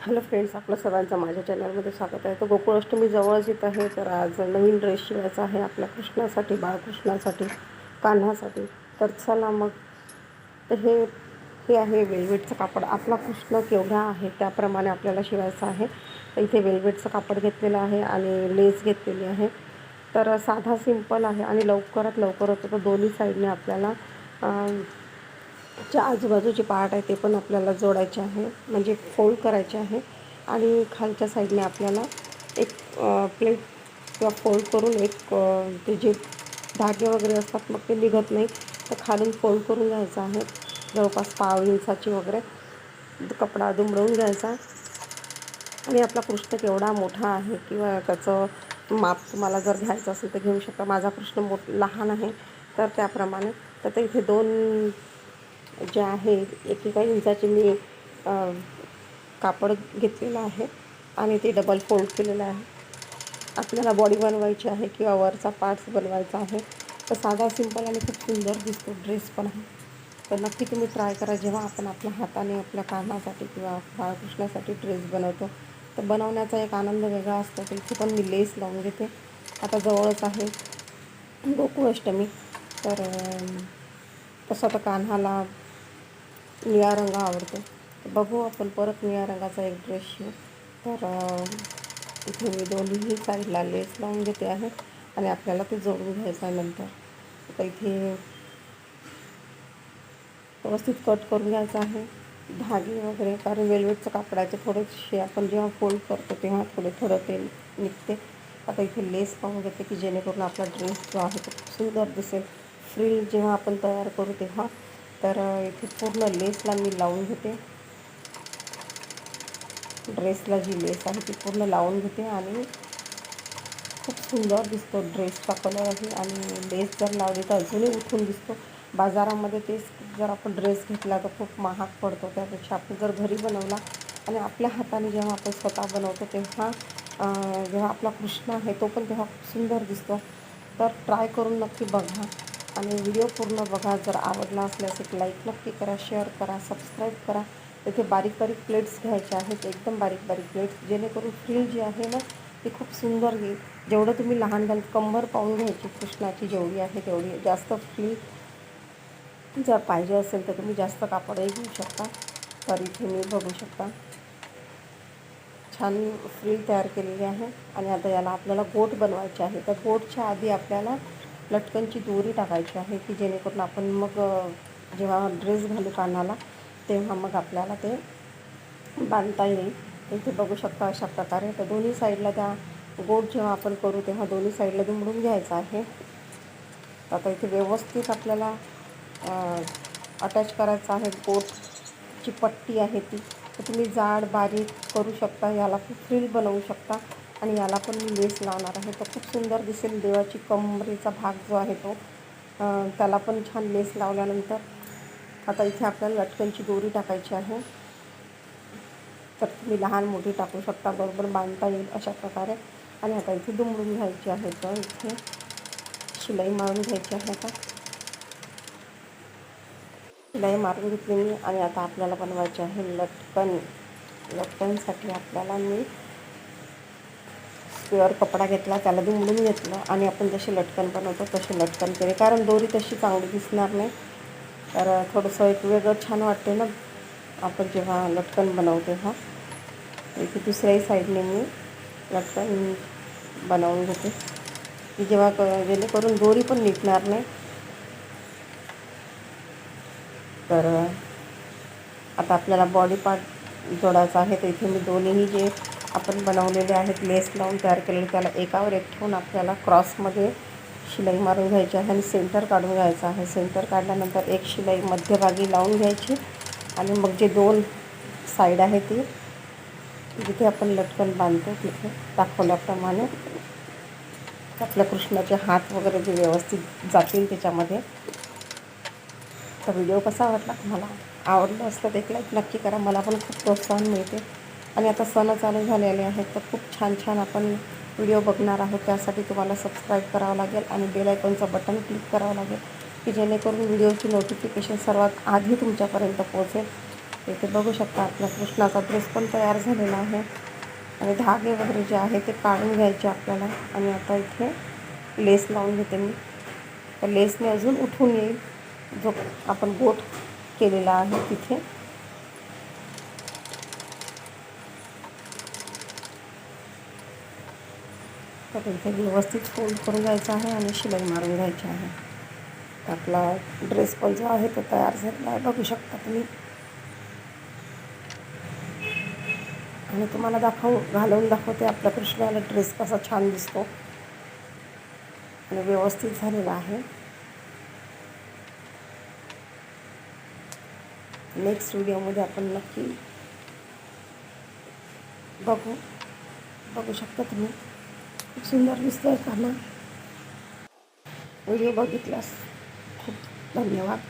Hello friends आपलं सर्वांचं माझ्या चॅनलमध्ये स्वागत आहे. तर गोकुळाष्टमी जवळच येत आहे तर आज नवीन ड्रेस शिवायचा आहे आपल्या कृष्णासाठी बाळकृष्णासाठी कान्हासाठी. तर चला मग. तर हे हे आहे वेल्वेटचं कापड. आपला कृष्ण केवढा आहे त्याप्रमाणे आपल्याला शिवायचं आहे. तर इथे वेल्वेटचं कापड घेतलेलं आहे आणि लेस घेतलेली आहे. तर साधा सिंपल आहे आणि लवकरात लवकर होतं तर दोन्ही साईडने आपल्याला च्या आजूबाजूचे पार्ट आहे ते पण आपल्याला जोडायचे आहे म्हणजे फोल्ड करायचे आहे. आणि खालच्या साईडने आपल्याला एक प्लेट किंवा फोल्ड करून एक ते जे धागे वगैरे असतात मग ते निघत नाही. तर खालून फोल्ड करून घ्यायचं आहे. जवळपास पाव इंचाची वगैरे कपडा दुमडवून घ्यायचा. आणि आपला कृष्ण केवढा मोठा आहे किंवा त्याचं माप तुम्हाला जर घ्यायचं असेल तर घेऊ शकता. माझा कृष्ण मोठ लहान आहे. तर त्याप्रमाणे तर ते इथे दोन जे आहे एकेका इंचाचे मी कापड घेतलेलं आहे आणि ते डबल फोल्ड केलेलं आहे. आपल्याला बॉडी बनवायची आहे किंवा वरचा पार्ट्स बनवायचा आहे. तर साधा सिंपल आणि खूप सुंदर दिसतो ड्रेस पण. आहे तर नक्की तुम्ही ट्राय करा. जेव्हा आपण आपल्या हाताने आपल्या कानासाठी किंवा बाळकृष्णासाठी ड्रेस बनवतो तर बनवण्याचा एक आनंद वेगळा असतो. तर इथे पण मी लेस लावून घेते. आता जवळच आहे गोकुळाष्टमी तर तसं तर कान्हाला निळा रंग आवडतो. बघू आपण परत निळ्या रंगाचा एक ड्रेस शिवू तर इथे मी दोन्हीही साईडला लेस लावून घेते आहे आणि आपल्याला ते जोडून घ्यायचं आहे नंतर. आता इथे व्यवस्थित कट करून घ्यायचं आहे. धागे वगैरे कारण वेलवेटचं कापडाचे थोडेसे आपण जेव्हा फोल्ड करतो तेव्हा थोडे थोडं ते निघते. आता इथे लेस पाहून घेते की जेणेकरून आपला ड्रेस जो आहे तो सुंदर दिसेल. फ्रिल जेव्हा आपण तयार करू तेव्हा तर इथे पूर्ण लेसला मी लावून घेते. ड्रेसला जी लेस आहे ती पूर्ण लावून घेते आणि खूप सुंदर दिसतो ड्रेसचा कलर आहे आणि लेस जर लावली तर अजूनही उठून दिसतो. बाजारामध्ये तेच जर आपण ड्रेस घेतला तर खूप महाग पडतो. त्यापेक्षा आपण जर घरी बनवला आणि आपल्या हाताने जेव्हा आपण स्वतः बनवतो तेव्हा जेव्हा आपला कृष्ण आहे तो पण तेव्हा खूप सुंदर दिसतो. तर ट्राय करून नक्की बघा. आणि व्हिडिओ पूर्ण बघा. जर आवडला असल्यास एक लाईक नक्की करा शेअर करा सबस्क्राईब करा. इथे बारीक बारीक प्लेट्स घ्यायचे आहेत एकदम बारीक बारीक प्लेट्स जेणेकरून फ्रिल जी आहे ना ती खूप सुंदर येईल जेवढं तुम्ही लहान घाल कंबर पाहून घ्यायची कृष्णाची जेवढी आहे तेवढी जास्त फ्रिल जर पाहिजे असेल तर तुम्ही जास्त कापडही घेऊ शकता. तर इथे मी बघू शकता. छान फ्रिल तयार केलेली आहे. आणि आता याला आपल्याला गोट बनवायचे आहे. तर गोटच्या आधी आपल्याला लटकनची दोरी टाकायची आहे की जेणेकरून आपण मग जेव्हा ड्रेस घालू कानाला तेव्हा मग आपल्याला ते बांधता येईल. इथे बघू शकता अशा प्रकारे. तर दोन्ही साईडला त्या गोट जेव्हा आपण करू तेव्हा दोन्ही साईडला दुमडून घ्यायचं आहे. आता इथे व्यवस्थित आपल्याला अटॅच करायचं आहे गोटची पट्टी आहे ती. तर तुम्ही जाड बारीक करू शकता याला पण फ्रील बनवू शकता. आणि याला पण मी लेस लावणार आहे. तर खूप सुंदर दिसेल देवाची कमरेचा भाग जो आहे तो. त्याला पण छान लेस लावल्यानंतर आता इथे आपल्याला लटकनची दोरी टाकायची आहे. तर तुम्ही लहान मोठी टाकू शकता बरोबर बांधता येईल अशा प्रकारे. आणि आता इथे दुमडून घ्यायची आहे तर इथे शिलाई मारून घ्यायची आहे आता. शिलाई मारून घेतली मी आणि आता आपल्याला बनवायची आहे लटकन. लटकनसाठी आपल्याला मी प्युअर कपडा घेतला त्याला दुमडून घेतलं आणि आपण जसे लटकन बनवतो तसे लटकन केले. कारण दोरी तशी चांगली दिसणार नाही. तर थोडंसं एक वेगळं छान वाटते ना आपण जेव्हा लटकन बनवू तेव्हा. इथे दुसऱ्याही साईडने मी लटकन बनवून घेते. की जेव्हा क जेणेकरून दोरी पण निघणार नाही. तर आता आपल्याला बॉडी पार्ट जोडायचा आहे तर इथे मी दोन्हीही जे आपण बनवलेले आहेत. लेस लावून तयार केलेले त्याला एकावर एक ठेवून आपल्याला क्रॉसमध्ये शिलाई मारून घ्यायची आहे आणि सेंटर काढून घ्यायचं आहे. सेंटर काढल्यानंतर एक शिलाई मध्यभागी लावून घ्यायची आणि मग जे दोन साईड आहे ती जिथे आपण लटकन बांधतो तिथे दाखवल्याप्रमाणे आपल्या कृष्णाचे हात वगैरे जे व्यवस्थित जातील त्याच्यामध्ये. तर व्हिडिओ कसा वाटला? तुम्हाला आवडलं असलं तर एक लाईक नक्की करा. मला पण खूप प्रोत्साहन मिळते. आणि आता सण चालू झालेले आहेत. तर खूप छान छान आपण व्हिडिओ बघणार आहोत. त्यासाठी तुम्हाला सबस्क्राईब करावं लागेल आणि बेल आयकॉनचं बटन क्लिक करावं लागेल की जेणेकरून व्हिडिओची नोटिफिकेशन सर्वात आधी तुमच्यापर्यंत पोहोचेल. इथे बघू शकता आपला कृष्णाचा ड्रेस पण तयार झालेला आहे. आणि धागे वगैरे जे आहे ते काढून घ्यायचे आपल्याला. आणि आता इथे लेस लावून घेते मी. तर लेसने अजून उठून येईल. जो आपण गोट केलेला आहे तिथे. तर इथे व्यवस्थित फोल्ड करून जायचं आहे आणि शिलाई मारून घ्यायची आहे. आपला ड्रेस पण जो आहे तो तयार झालेला आहे. बघू शकता तुम्ही. आणि तुम्हाला दाखव घालवून दाखवते आपल्या कृष्णाला. ड्रेस कसा छान दिसतो. आणि व्यवस्थित झालेला आहे. नेक्स्ट व्हिडिओमध्ये आपण नक्की बघू. बघू शकता तुम्ही. खूप सुंदर दिसतंय का ना व्हिडिओ बघितल्यास खूप धन्यवाद.